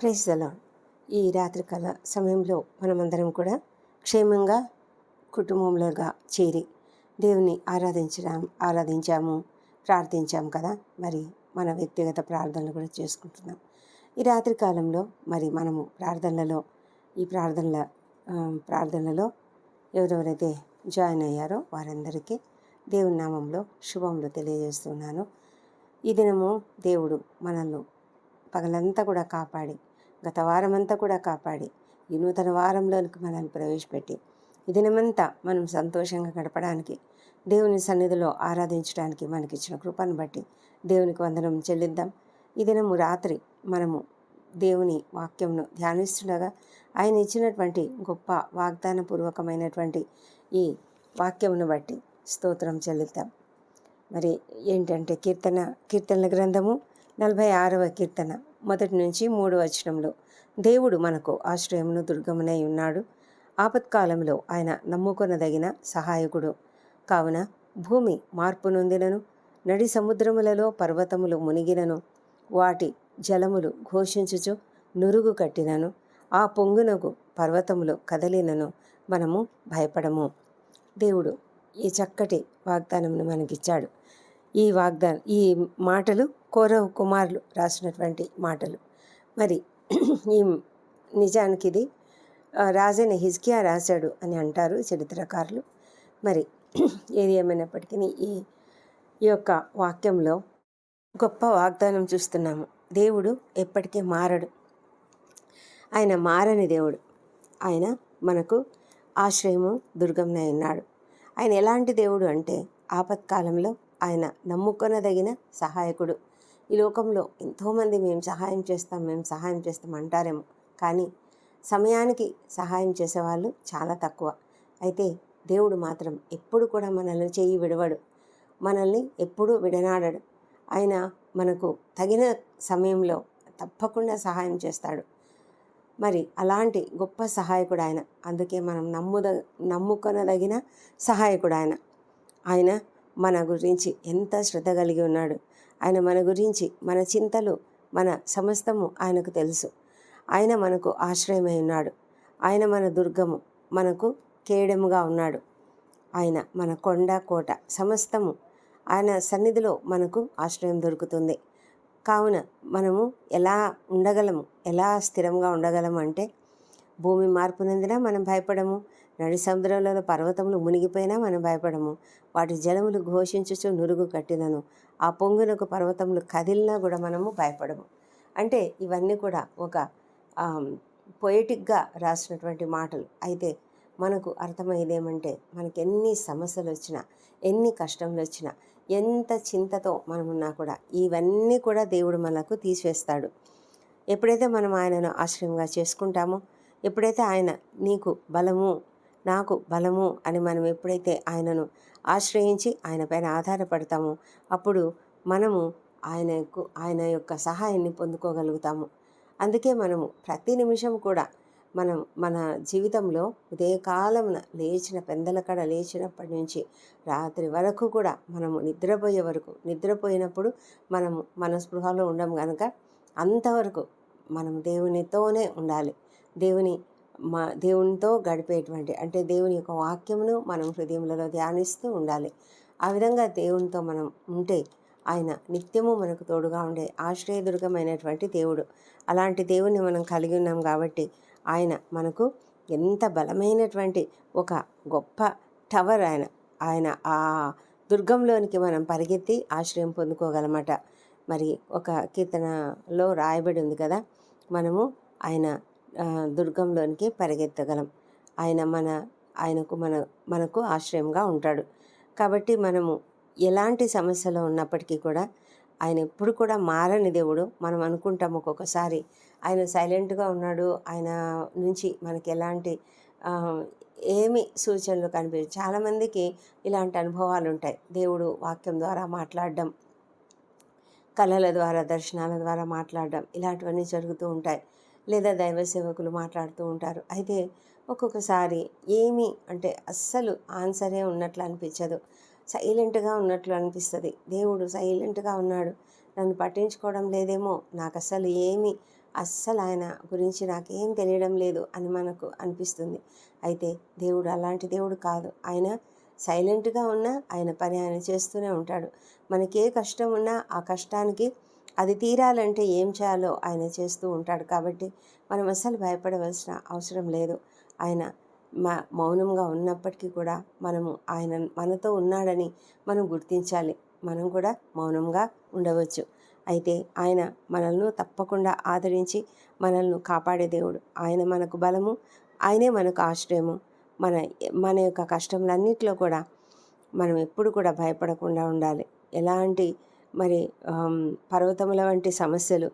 Praise దలా ఈ రాత్రికాల సమయంలో మనమందరం కూడా క్షేమంగా కుటుంబంలోగా చేరి దేవుని ఆరాధించడం ఆరాధించాము ప్రార్థించాము కదా. మరి మన వ్యక్తిగత ప్రార్థనలు కూడా చేసుకుంటున్నాం. ఈ రాత్రి కాలంలో మరి మనము ప్రార్థనలలో ఈ ప్రార్థనల ప్రార్థనలలో ఎవరెవరైతే జాయిన్ అయ్యారో వారందరికీ దేవుని నామంలో శుభములు తెలియజేస్తున్నాను. ఈ దినము దేవుడు మనల్ని పగలంతా కూడా కాపాడి గత వారమంతా కూడా కాపాడి ఈ నూతన వారంలోనికి మనల్ని ప్రవేశపెట్టి ఈ దినమంతా మనం సంతోషంగా గడపడానికి దేవుని సన్నిధిలో ఆరాధించడానికి మనకిచ్చిన కృపను బట్టి దేవునికి వందనం చెల్లిద్దాం. ఈ దినము రాత్రి మనము దేవుని వాక్యంను ధ్యానిస్తుండగా ఆయన ఇచ్చినటువంటి గొప్ప వాగ్దానపూర్వకమైనటువంటి ఈ వాక్యమును బట్టి స్తోత్రం చెల్లిద్దాం. మరి ఏంటంటే కీర్తన కీర్తనల గ్రంథము నలభై ఆరవ కీర్తన మొదటి నుంచి మూడు వచనంలో. దేవుడు మనకు ఆశ్రయమును దుర్గమునై ఉన్నాడు. ఆపత్కాలంలో ఆయన నమ్ముకొనదగిన సహాయకుడు. కావున భూమి మార్పు నొందినను నడి సముద్రములలో పర్వతములు మునిగినను వాటి జలములు ఘోషించుచు నురుగు కట్టినను ఆ పొంగునకు పర్వతములు కదలినను మనము భయపడము. దేవుడు ఈ చక్కటి వాగ్దానమును మనకిచ్చాడు. ఈ వాగ్దానం ఈ మాటలు కౌరవ కుమారులు రాసినటువంటి మాటలు. మరి ఈ నిజానికి ఇది రాజైన హిజ్కియా రాశాడు అని అంటారు చరిత్రకారులు. మరి ఏది ఏమైనప్పటికీ ఈ ఈ యొక్క వాక్యంలో గొప్ప వాగ్దానం చూస్తున్నాము. దేవుడు ఎప్పటికీ మారడు. ఆయన మారని దేవుడు. ఆయన మనకు ఆశ్రయము దుర్గంనే ఉన్నాడు ఆయన ఎలాంటి దేవుడు అంటే ఆపత్కాలంలో ఆయన నమ్ముకొనదగిన సహాయకుడు. ఈ లోకంలో ఎంతోమంది మేము సహాయం చేస్తాం మేము సహాయం చేస్తాం అంటారేమో. కానీ సమయానికి సహాయం చేసేవాళ్ళు చాలా తక్కువ. అయితే దేవుడు మాత్రం ఎప్పుడు కూడా మనల్ని చేయి విడవడు. మనల్ని ఎప్పుడూ విడనాడడు. ఆయన మనకు తగిన సమయంలో తప్పకుండా సహాయం చేస్తాడు. మరి అలాంటి గొప్ప సహాయకుడు ఆయన. అందుకే మనం నమ్ముద నమ్ముకొనదగిన సహాయకుడు ఆయన. ఆయన మన గురించి ఎంత శ్రద్ధ కలిగి ఉన్నాడు. ఆయన మన గురించి మన చింతలు మన సమస్తము ఆయనకు తెలుసు. ఆయన మనకు ఆశ్రయమై ఉన్నాడు. ఆయన మన దుర్గము మనకు కేడముగా ఉన్నాడు. ఆయన మన కొండ కోట సమస్తము ఆయన సన్నిధిలో మనకు ఆశ్రయం దొరుకుతుంది. కావున మనము ఎలా ఉండగలము ఎలా స్థిరంగా ఉండగలము అంటే భూమి మార్పునందున మనం భయపడము నడి సముద్రంలో పర్వతములు మునిగిపోయినా మనం భయపడము. వాటి జలములు ఘోషించుచు నురుగు కట్టినను. ఆ పొంగునకు పర్వతములు కదిలినా కూడా మనము భయపడము. అంటే ఇవన్నీ కూడా ఒక పొయిటిక్గా రాసినటువంటి మాటలు. అయితే మనకు అర్థమయ్యేది ఏమంటే మనకి ఎన్ని సమస్యలు వచ్చినా ఎన్ని కష్టములు వచ్చినా ఎంత చింతతో మనమున్నా కూడా ఇవన్నీ కూడా దేవుడు మనకు తీసివేస్తాడు. ఎప్పుడైతే మనం ఆయనను ఆశ్రయంగా చేసుకుంటామో ఎప్పుడైతే ఆయన నీకు బలము నాకు బలము అని మనం ఎప్పుడైతే ఆయనను ఆశ్రయించి ఆయన పైన ఆధారపడతామో అప్పుడు మనము ఆయన ఆయన యొక్క సహాయాన్ని పొందుకోగలుగుతాము. అందుకే మనము ప్రతి నిమిషం కూడా మనం మన జీవితంలో ఉదయకాలమున లేచిన పెందలకడ లేచినప్పటి నుంచి రాత్రి వరకు కూడా మనము నిద్రపోయే వరకు నిద్రపోయినప్పుడు మనము మన స్పృహలో ఉండం కనుక అంతవరకు మనం దేవునితోనే ఉండాలి. దేవుని మా దేవునితో గడిపేటువంటి అంటే దేవుని యొక్క వాక్యమును మనం హృదయములలో ధ్యానిస్తూ ఉండాలి. ఆ విధంగా దేవునితో మనం ఉంటే ఆయన నిత్యము మనకు తోడుగా ఉండే ఆశ్రయదుర్గమైనటువంటి దేవుడు. అలాంటి దేవుణ్ణి మనం కలిగి ఉన్నాం కాబట్టి ఆయన మనకు ఎంత బలమైనటువంటి ఒక గొప్ప టవర్ ఆయన. ఆయన ఆ దుర్గంలోనికి మనం పరిగెత్తి ఆశ్రయం పొందుకోగలమట. మరి ఒక కీర్తనలో రాయబడి ఉంది కదా మనము ఆయన దుర్గంలోనికి పరిగెత్తగలం. ఆయన మన ఆయనకు మన మనకు ఆశ్రయంగా ఉంటాడు. కాబట్టి మనము ఎలాంటి సమస్యలో ఉన్నప్పటికీ కూడా ఆయన ఎప్పుడు కూడా మారని దేవుడు. మనం అనుకుంటాం ఒక్కొక్కసారి ఆయన సైలెంట్గా ఉన్నాడు. ఆయన నుంచి మనకి ఎలాంటి ఏమి సూచనలు కనిపించవు చాలామందికి ఇలాంటి అనుభవాలు ఉంటాయి. దేవుడు వాక్యం ద్వారా మాట్లాడడం కళల ద్వారా దర్శనాల ద్వారా మాట్లాడడం ఇలాంటివన్నీ జరుగుతూ ఉంటాయి. లేదా దైవ సేవకులు మాట్లాడుతూ ఉంటారు. అయితే ఒక్కొక్కసారి ఏమి అంటే అస్సలు ఆన్సరే ఉన్నట్లు అనిపించదు. సైలెంట్గా ఉన్నట్లు అనిపిస్తుంది. దేవుడు సైలెంట్గా ఉన్నాడు. నన్ను పట్టించుకోవడం లేదేమో నాకు అసలు ఏమి అస్సలు ఆయన గురించి నాకేం తెలియడం లేదు అని మనకు అనిపిస్తుంది. అయితే దేవుడు అలాంటి దేవుడు కాదు. ఆయన సైలెంట్గా ఉన్నా ఆయన పని ఆయన చేస్తూనే ఉంటాడు. మనకి ఏ కష్టం ఉన్నా ఆ కష్టానికి అది తీరాలంటే ఏం చేయాలో ఆయన చేస్తూ ఉంటాడు కాబట్టి మనం అసలు భయపడవలసిన అవసరం లేదు. ఆయన మౌనంగా ఉన్నప్పటికీ కూడా మనము ఆయన మనతో ఉన్నాడని మనం గుర్తించాలి. మనం కూడా మౌనంగా ఉండవచ్చు. అయితే ఆయన మనల్ని తప్పకుండా ఆదరించి మనల్ని కాపాడే దేవుడు. ఆయన మనకు బలము ఆయనే మనకు ఆశ్రయము. మన మన యొక్క కష్టములన్నిటిలో కూడా మనం ఎప్పుడు కూడా భయపడకుండా ఉండాలి. ఎలాంటి మరి పర్వతముల వంటి సమస్యలు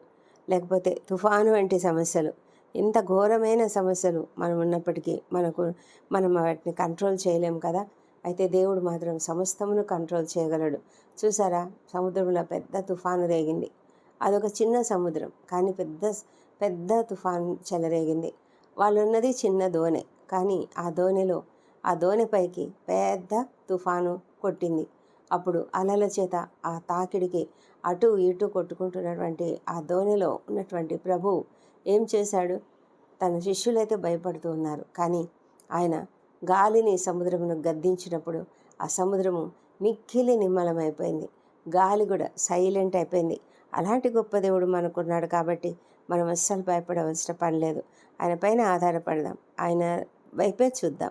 లేకపోతే తుఫాను వంటి సమస్యలు ఇంత ఘోరమైన సమస్యలు మనం ఉన్నప్పటికీ మనకు మనం వాటిని కంట్రోల్ చేయలేము కదా. అయితే దేవుడు మాత్రం సమస్తమును కంట్రోల్ చేయగలడు. చూసారా? సముద్రంలో పెద్ద తుఫాను రేగింది. అదొక చిన్న సముద్రం కానీ పెద్ద పెద్ద తుఫాన్ చెలరేగింది. వాళ్ళు ఉన్నది చిన్న దోణె కానీ ఆ దోణిలో ఆ దోణి పైకి పెద్ద తుఫాను కొట్టింది. అప్పుడు అలల చేత ఆ తాకిడికి అటు ఇటు కొట్టుకుంటున్నటువంటి ఆ దోణిలో ఉన్నటువంటి ప్రభువు ఏం చేశాడు? తన శిష్యులైతే భయపడుతూ ఉన్నారు. కానీ ఆయన గాలిని సముద్రమును గద్దించినప్పుడు ఆ సముద్రము మిక్కిలి నిమ్మలమైపోయింది. గాలి కూడా సైలెంట్ అయిపోయింది. అలాంటి గొప్ప దేవుడు మనకున్నాడు కాబట్టి మనం అస్సలు భయపడవలసిన పని లేదు. ఆయన పైన ఆధారపడదాం. ఆయన వైపే చూద్దాం.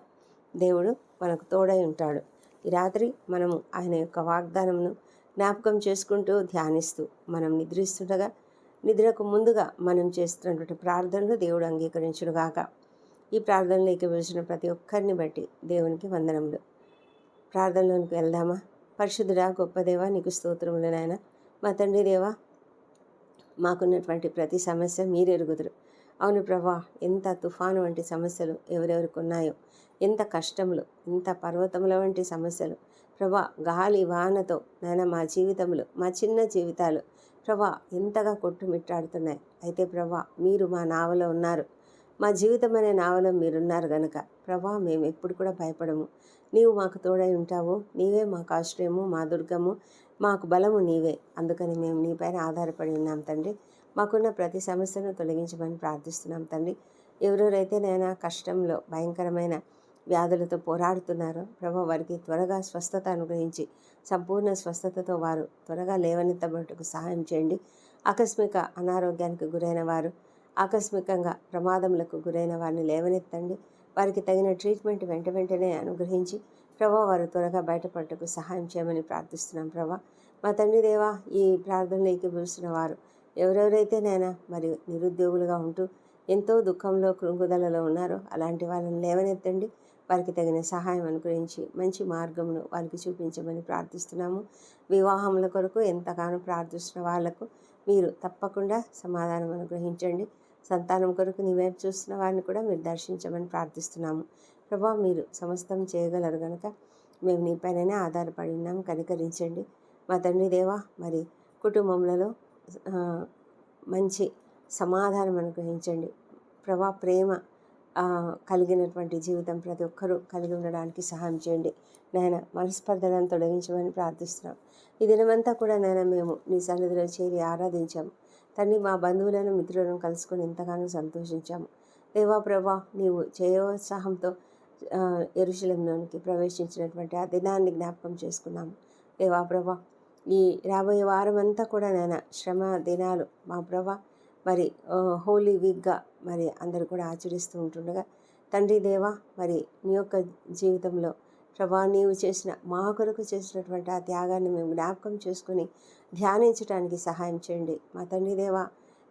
దేవుడు మనకు తోడై ఉంటాడు. ఈ రాత్రి మనము ఆయన యొక్క వాగ్దానమును జ్ఞాపకం చేసుకుంటూ ధ్యానిస్తూ మనం నిద్రిస్తుండగా నిద్రకు ముందుగా మనం చేస్తున్నటువంటి ప్రార్థనలు దేవుడు అంగీకరించును గాక. ఈ ప్రార్థనలోకి వచ్చిన ప్రతి ఒక్కరిని బట్టి దేవునికి వందనములు. ప్రార్థనలోనికి వెళ్దామా? పరిశుద్ధుడా గొప్ప దేవ నీకు స్తోత్రములు నాయన. మా తండ్రి దేవా మాకున్నటువంటి ప్రతి సమస్య మీరెరుగుదురు. అవును ప్రభా ఎంత తుఫాను వంటి సమస్యలు ఎవరెవరికి ఉన్నాయో ఎంత కష్టములు ఇంత పర్వతముల వంటి సమస్యలు. ప్రభా గాలి వానతో నాయన మా జీవితములు మా చిన్న జీవితాలు ప్రభా ఎంతగా కొట్టుమిట్టాడుతున్నాయి. అయితే ప్రభా మీరు మా నావలో ఉన్నారు. మా జీవితం అనే నావలో మీరున్నారు గనుక ప్రభా మేము ఎప్పుడు కూడా భయపడము. నీవు మాకు తోడై ఉంటావు. నీవే మాకు ఆశ్రయము మా దుర్గము మాకు బలము నీవే. అందుకని మేము నీపైన ఆధారపడి ఉన్నాం తండ్రి. మాకున్న ప్రతి సమస్యను తొలగించమని ప్రార్థిస్తున్నాం తండ్రి. ఎవరెవరైతే నైనా కష్టంలో భయంకరమైన వ్యాధులతో పోరాడుతున్నారో. ప్రభు వారికి త్వరగా స్వస్థత అనుగ్రహించి సంపూర్ణ స్వస్థతతో వారు త్వరగా లేవనెత్తబట్టుకు సహాయం చేయండి. ఆకస్మిక అనారోగ్యానికి గురైన వారు ఆకస్మికంగా ప్రమాదములకు గురైన వారిని లేవనెత్తండి. వారికి తగిన ట్రీట్మెంట్ వెంట వెంటనే అనుగ్రహించి ప్రభా వారు త్వరగా బయటపడటకు సహాయం చేయమని ప్రార్థిస్తున్నాం ప్రభా. మా తండ్రి దేవా ఈ ప్రార్థనలు పిలుస్తున్న వారు ఎవరెవరైతే నైనా మరి నిరుద్యోగులుగా ఉంటూ ఎంతో దుఃఖంలో కృంగుదలలో ఉన్నారో అలాంటి వాళ్ళని లేవనెత్తండి. వారికి తగిన సహాయం అనుగ్రహించి మంచి మార్గమును వారికి చూపించమని ప్రార్థిస్తున్నాము. వివాహముల కొరకు ఎంతగానో ప్రార్థిస్తున్న వాళ్ళకు మీరు తప్పకుండా సమాధానం అనుగ్రహించండి. సంతానం కొరకు నీ వైపు చూస్తున్న వారిని కూడా మీరు దర్శించమని ప్రార్థిస్తున్నాము. ప్రభా మీరు సమస్తం చేయగలరు కనుక మేము నీ పైననే ఆధారపడి ఉన్నాం. కనికరించండి. మా తండ్రి దేవా మరి కుటుంబంలో మంచి సమాధానం అనుగ్రహించండి. ప్రభా ప్రేమ కలిగినటువంటి జీవితం ప్రతి ఒక్కరూ కలిగి ఉండడానికి సహాయం చేయండి. నాయన మనస్పర్ధలను తొలగించమని ప్రార్థిస్తున్నాం. ఈ దినమంతా కూడా నాయన మేము నీ సన్నిధిలో చేరి ఆరాధించాము తండ్రి మా బంధువులను మిత్రులను కలుసుకొని ఎంతగానో సంతోషించాము. దేవా ప్రభా నీవు జయోత్సాహంతో ఎరుశలంలోనికి ప్రవేశించినటువంటి ఆ దినాన్ని జ్ఞాపకం చేసుకున్నాము దేవా ప్రభా ఈ రాబోయే వారం అంతా కూడా నాయన శ్రమ దినాలు మా ప్రభా మరి హోలీ వీక్గా మరి అందరూ కూడా ఆచరిస్తూ ఉంటుండగా తండ్రి దేవా మరి నీ యొక్క జీవితంలో ప్రభా నీవు చేసిన మా కొరకు చేసినటువంటి ఆ త్యాగాన్ని మేము జ్ఞాపకం చేసుకుని ధ్యానించడానికి సహాయం చేయండి. మా తండ్రి దేవా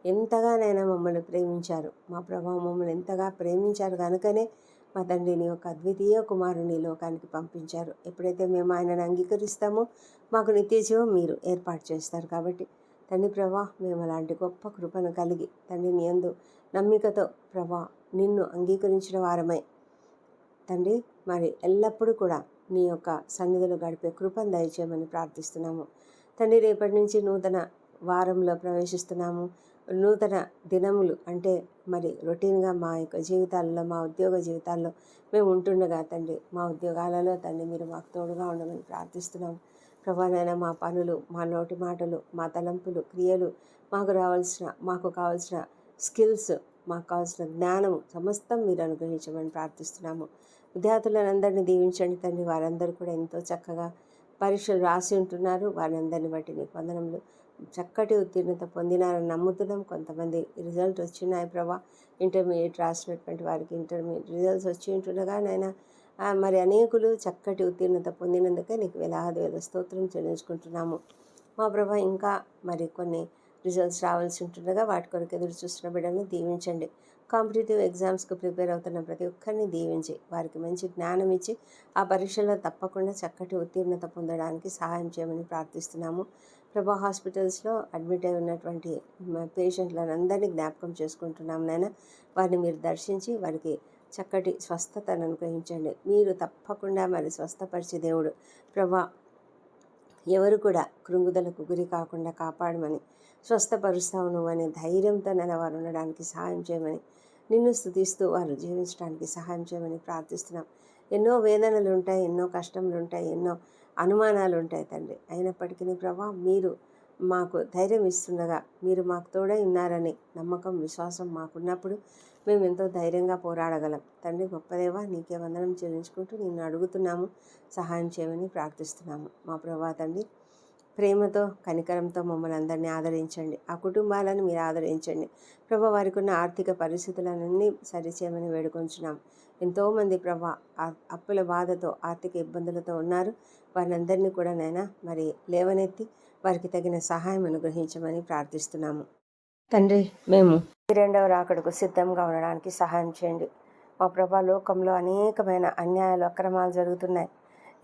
ఎంతగానైనా మమ్మల్ని ప్రేమించారు. మా ప్రభా మమ్మల్ని ఎంతగా ప్రేమించారు కనుకనే మా తండ్రిని ఒక యొక్క అద్వితీయ కుమారుని లోకానికి పంపించారు. ఎప్పుడైతే మేము ఆయనను అంగీకరిస్తామో మాకు నిత్య జీవం మీరు ఏర్పాటు చేస్తారు కాబట్టి తండ్రి ప్రభా మేము అలాంటి గొప్ప కృపను కలిగి తండ్రి నీ యందు నమ్మికతో ప్రభా నిన్ను అంగీకరించిన వారమై. తండ్రి మరి ఎల్లప్పుడూ కూడా నీ యొక్క సన్నిధిలో గడిపే కృపను దయచేయమని ప్రార్థిస్తున్నాము. తండ్రి రేపటి నుంచి నూతన వారంలో ప్రవేశిస్తున్నాము. నూతన దినములు అంటే మరి రొటీన్గా మా యొక్క జీవితాల్లో మా ఉద్యోగ జీవితాల్లో మేము ఉంటుండగా తండ్రి మా ఉద్యోగాలలో తండ్రి మీరు మాకు తోడుగా ఉండమని ప్రార్థిస్తున్నాము. ప్రభానైనా మా పనులు మా నోటి మాటలు మా తలంపులు క్రియలు మాకు రావాల్సిన మాకు కావాల్సిన స్కిల్స్ మాకు కావాల్సిన జ్ఞానము సమస్తం మీరు అనుగ్రహించమని ప్రార్థిస్తున్నాము. విద్యార్థులందరినీ దీవించండి తండ్రి. వారందరూ కూడా ఎంతో చక్కగా పరీక్షలు రాసి ఉంటున్నారు. వారందరిని బట్టి నీకు వందనములు. చక్కటి ఉత్తీర్ణత పొందినారని నమ్ముతున్నాం. కొంతమంది రిజల్ట్ వచ్చినాయి ప్రభా. ఇంటర్మీడియట్ రాసినటువంటి వారికి ఇంటర్మీడియట్ రిజల్ట్స్ వచ్చి ఉంటుండగా నాయన మరి అనేకులు చక్కటి ఉత్తీర్ణత పొందినందుకే నీకు వేలాది వేల స్తోత్రం చెల్లించుకుంటున్నాము. మా ప్రభా ఇంకా మరి కొన్ని రిజల్ట్స్ రావాల్సి ఉంటుండగా వాటి కొరకు ఎదురు చూస్తున్న బిడ్డలను దీవించండి. కాంపిటేటివ్ ఎగ్జామ్స్కి ప్రిపేర్ అవుతున్న ప్రతి ఒక్కరిని దీవించి వారికి మంచి జ్ఞానం ఇచ్చి ఆ పరీక్షల్లో తప్పకుండా చక్కటి ఉత్తీర్ణత పొందడానికి సహాయం చేయమని ప్రార్థిస్తున్నాము. ప్రభా హాస్పిటల్స్లో అడ్మిట్ అయి ఉన్నటువంటి పేషెంట్లను అందరినీ జ్ఞాపకం చేసుకుంటున్నాం నాయన. వారిని మీరు దర్శించి వారికి చక్కటి స్వస్థతను అనుగ్రహించండి. మీరు తప్పకుండా మరి స్వస్థపరిచే దేవుడు. ప్రభా ఎవరు కూడా కృంగుదలకు గురి కాకుండా కాపాడమని స్వస్థపరుస్తావు నువ్వని ధైర్యంతో నేను వారు ఉండడానికి సహాయం చేయమని నిన్ను స్థుతిస్తూ వారు జీవించడానికి సహాయం చేయమని ప్రార్థిస్తున్నాం. ఎన్నో వేదనలు ఉంటాయి ఎన్నో కష్టములు ఉంటాయి ఎన్నో అనుమానాలు ఉంటాయి తండ్రి. అయినప్పటికీ ప్రభా మీరు మాకు ధైర్యం ఇస్తుండగా మీరు మాకు తోడై ఉన్నారని నమ్మకం విశ్వాసం మాకున్నప్పుడు మేము ఎంతో ధైర్యంగా పోరాడగలం. తండ్రి గొప్పదేవా నీకే వందనం చెల్లించుకుంటూ నిన్ను అడుగుతున్నాము సహాయం చేయమని ప్రార్థిస్తున్నాము. మా ప్రభా తండ్రి ప్రేమతో కనికరంతో మమ్మల్ని అందరినీ ఆదరించండి. ఆ కుటుంబాలను మీరు ఆదరించండి. ప్రభా వారికి ఉన్న ఆర్థిక పరిస్థితులన్నీ సరిచేయమని వేడుకొంచున్నాం. ఎంతోమంది ప్రభా అప్పుల బాధతో ఆర్థిక ఇబ్బందులతో ఉన్నారు. వారిని కూడా నైనా మరి లేవనెత్తి వారికి తగిన సహాయం అనుగ్రహించమని ప్రార్థిస్తున్నాము. తండ్రి మేము ఈ రెండవ రాకడకు సిద్ధంగా ఉండడానికి సహాయం చేయండి. మా ప్రభా లోకంలో అనేకమైన అన్యాయాలు అక్రమాలు జరుగుతున్నాయి.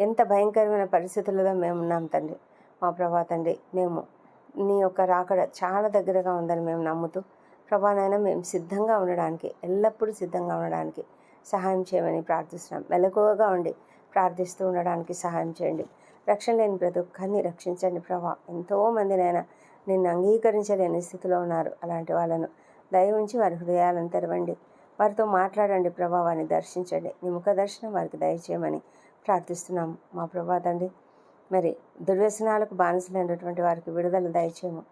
ఎంత భయంకరమైన పరిస్థితులలో మేము ఉన్నాం తండ్రి. మా ప్రభా తండ్రి మేము నీ యొక్క రాకడ చాలా దగ్గరగా ఉందని మేము నమ్ముతూ ప్రభానైనా మేము సిద్ధంగా ఉండడానికి ఎల్లప్పుడూ సిద్ధంగా ఉండడానికి సహాయం చేయమని ప్రార్థిస్తున్నాం. మెలకువగా ఉండి ప్రార్థిస్తూ ఉండడానికి సహాయం చేయండి. రక్షణ లేని ప్రతి ఒక్కరిని రక్షించండి ప్రభా. ఎంతోమందినైనా నిన్ను అంగీకరించలేని స్థితిలో ఉన్నారు. అలాంటి వాళ్ళను దయ ఉంచి వారి హృదయాలను తెరవండి. వారితో మాట్లాడండి ప్రభా వారిని దర్శించండి. నీ ముఖ దర్శనం వారికి దయచేయమని ప్రార్థిస్తున్నాం. మా ప్రభా తండ్రి మరి దుర్వ్యసనాలకు బానిసలైనటువంటి వారికి విడుదల దయచేయము.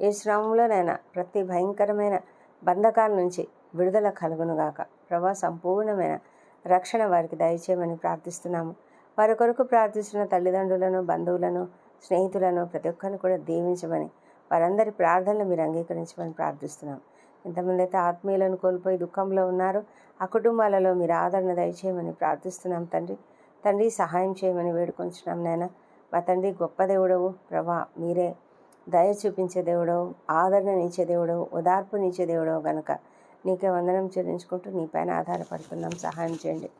ఏ శ్రమంలోనైనా ప్రతి భయంకరమైన బంధకాల నుంచి విడుదల కలుగునుగాక ప్రభా సంపూర్ణమైన రక్షణ వారికి దయచేయమని ప్రార్థిస్తున్నాము. వారి కొరకు ప్రార్థిస్తున్న తల్లిదండ్రులను బంధువులను స్నేహితులను ప్రతి ఒక్కరిని కూడా దీవించమని వారందరి ప్రార్థనలు మీరు అంగీకరించమని ప్రార్థిస్తున్నాం. ఎంతమంది అయితే ఆత్మీయులను కోల్పోయి దుఃఖంలో ఉన్నారో ఆ కుటుంబాలలో మీరు ఆదరణ దయచేయమని ప్రార్థిస్తున్నాం తండ్రి. తండ్రి సహాయం చేయమని వేడుకొంచున్నాం నాయన. మా తండ్రి గొప్ప దేవుడవు ప్రభా మీరే దయ చూపించే దేవుడవు ఆదరణనిచ్చే దేవుడవు ఓదార్పునిచ్చే దేవుడవు గనక నీకే వందనం చెల్లించుకుంటూ నీపైన ఆధారపడుతున్నాం. సహాయం చేయండి.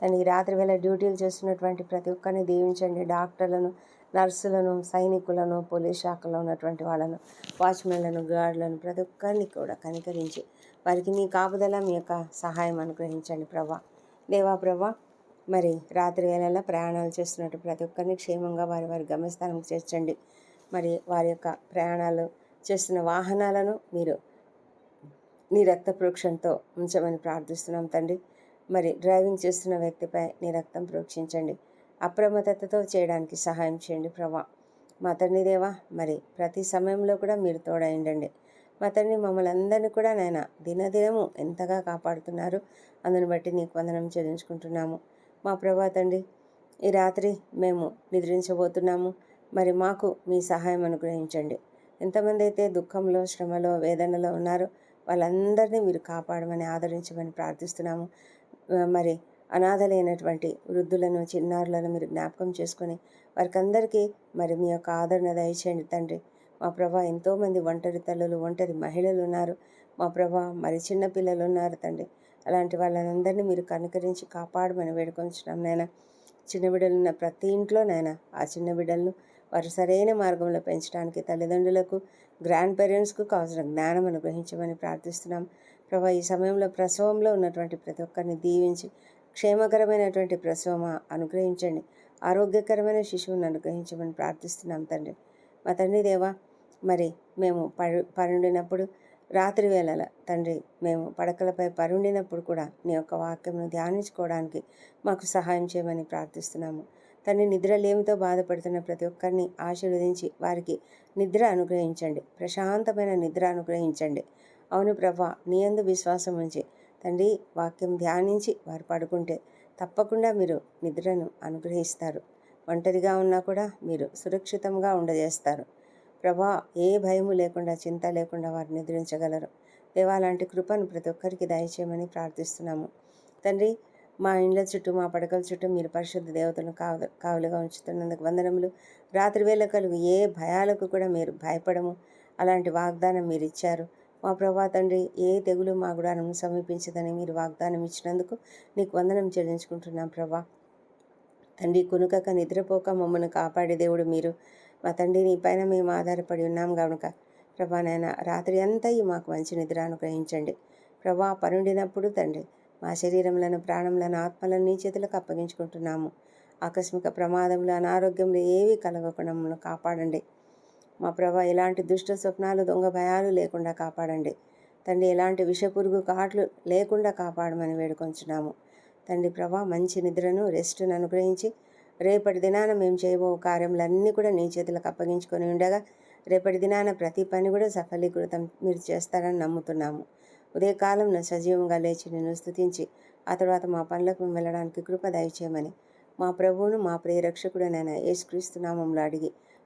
తను ఈ రాత్రి వేళ డ్యూటీలు చేస్తున్నటువంటి ప్రతి ఒక్కరిని దీవించండి. డాక్టర్లను నర్సులను సైనికులను పోలీస్ శాఖలో ఉన్నటువంటి వాళ్ళను వాచ్మెన్లను గార్డులను ప్రతి ఒక్కరిని కూడా కనికరించి వారికి నీ కాపుదల మీ యొక్క సహాయం అనుగ్రహించండి ప్రభా. దేవా ప్రభా? మరి రాత్రి వేళల్లో ప్రయాణాలు చేస్తున్నట్టు ప్రతి ఒక్కరిని క్షేమంగా వారి వారి గమ్యస్థానంకి చేర్చండి. మరి వారి యొక్క ప్రయాణాలు చేస్తున్న వాహనాలను మీరు నీ రక్త ప్రోక్షణతో ఉంచమని ప్రార్థిస్తున్నాం తండ్రి. మరి డ్రైవింగ్ చేస్తున్న వ్యక్తిపై నీ రక్తం ప్రోక్షించండి. అప్రమత్తతతో చేయడానికి సహాయం చేయండి ప్రభా. మా తండ్రి దేవా మరి ప్రతి సమయంలో కూడా మీరు తోడైండండి. మా తండ్రి మమ్మల్ని అందరినీ కూడా నాయన దినదినము ఎంతగా కాపాడుతున్నారు అందుని బట్టి నీకు వందనం చెల్లించుకుంటున్నాము. మా ప్రభా తండ్రి ఈ రాత్రి మేము నిద్రించబోతున్నాము మరి మాకు మీ సహాయం అనుగ్రహించండి. ఎంతమంది అయితే దుఃఖంలో శ్రమలో వేదనలో ఉన్నారో వాళ్ళందరినీ మీరు కాపాడమని ఆదరించమని ప్రార్థిస్తున్నాము. మరి అనాథలైనటువంటి వృద్ధులను చిన్నారులను మీరు జ్ఞాపకం చేసుకొని వారికి అందరికీ మరి మీ యొక్క ఆదరణ దయచేయండి తండ్రి. మా ప్రభా ఎంతోమంది ఒంటరి తల్లులు ఒంటరి మహిళలు ఉన్నారు. మా ప్రభా మరి చిన్న పిల్లలు ఉన్నారు తండ్రి. అలాంటి వాళ్ళందరినీ మీరు కనుకరించి కాపాడమని వేడుకొంచున్నాం నాయన. చిన్న బిడ్డలు ఉన్న ప్రతి ఇంట్లోనైనా ఆ చిన్న బిడ్డలను వారు సరైన మార్గంలో పెంచడానికి తల్లిదండ్రులకు గ్రాండ్ పేరెంట్స్కు కావాల్సిన జ్ఞానం అనుగ్రహించమని ప్రార్థిస్తున్నాం. ప్రభా ఈ సమయంలో ప్రసవంలో ఉన్నటువంటి ప్రతి ఒక్కరిని దీవించి క్షేమకరమైనటువంటి ప్రసవమ? అనుగ్రహించండి. ఆరోగ్యకరమైన శిశువును అనుగ్రహించమని ప్రార్థిస్తున్నాం తండ్రి. మా తండ్రి దేవా మరి మేము పడు పరుండినప్పుడు రాత్రి వేళల తండ్రి మేము పడకలపై పరుండినప్పుడు కూడా నీ యొక్క వాక్యంను ధ్యానించుకోవడానికి మాకు సహాయం చేయమని ప్రార్థిస్తున్నాము. తండ్రి నిద్రలేమితో బాధపడుతున్న ప్రతి ఒక్కరిని ఆశీర్వదించి వారికి నిద్ర అనుగ్రహించండి. ప్రశాంతమైన నిద్ర అనుగ్రహించండి. అవును ప్రభా నీ అందు విశ్వాసం ఉంచి తండ్రి వాక్యం ధ్యానించి వారు పడుకుంటే తప్పకుండా మీరు నిద్రను అనుగ్రహిస్తారు. ఒంటరిగా ఉన్నా కూడా మీరు సురక్షితంగా ఉండజేస్తారు. ప్రభా ఏ భయము లేకుండా చింత లేకుండా వారు నిద్రించగలరు. దేవాలాంటి కృపను ప్రతి ఒక్కరికి దయచేయమని ప్రార్థిస్తున్నాము. తండ్రి మా ఇండ్ల చుట్టూ మా పడకల చుట్టూ మీరు పరిశుద్ధ దేవతలను కావు కావులుగా ఉంచుతున్నందుకు వందనములు. రాత్రి వేళ కలుగు ఏ భయాలకు కూడా మీరు భయపడము. అలాంటి వాగ్దానం మీరు ఇచ్చారు. మా ప్రభా తండ్రి ఏ తెగులు మా గుడారం సమీపించదని మీరు వాగ్దానం ఇచ్చినందుకు నీకు వందనం చెల్లించుకుంటున్నాం ప్రభా. తండ్రి కొనుకక నిద్రపోక మమ్మల్ని కాపాడే దేవుడు మీరు. మా తండ్రి నీ పైన మేము ఆధారపడి ఉన్నాం కనుక ప్రభా నాయన రాత్రి అంతా ఈ మాకు మంచి నిద్ర అనుగ్రహించండి. ప్రభా పనుండినప్పుడు తండ్రి మా శరీరంలను ప్రాణంలను ఆత్మలను నీ చేతులకు అప్పగించుకుంటున్నాము. ఆకస్మిక ప్రమాదంలో అనారోగ్యంలో ఏవి కలగకుండా మమ్మల్ని కాపాడండి. మా ప్రభా ఎలాంటి దుష్ట స్వప్నాలు దొంగ భయాలు లేకుండా కాపాడండి. తండ్రి ఎలాంటి విషపురుగు కాట్లు లేకుండా కాపాడమని వేడుకొంచున్నాము. తండ్రి ప్రభా మంచి నిద్రను రెస్ట్ను అనుగ్రహించి రేపటి దినాన మేము చేయబో కార్యములన్నీ కూడా నీ చేతులకు అప్పగించుకొని ఉండగా రేపటి దినాన ప్రతి పని కూడా సఫలీకృతం మీరు చేస్తారని నమ్ముతున్నాము. ఉదయకాలం సజీవంగా లేచి నిన్ను స్థుతించి ఆ తర్వాత మా పనులకు మేము వెళ్ళడానికి కృప దయచేయమని మా ప్రభువును మా ప్రియరక్షకుడనైన యేసుక్రీస్తు నామంలో అడిగి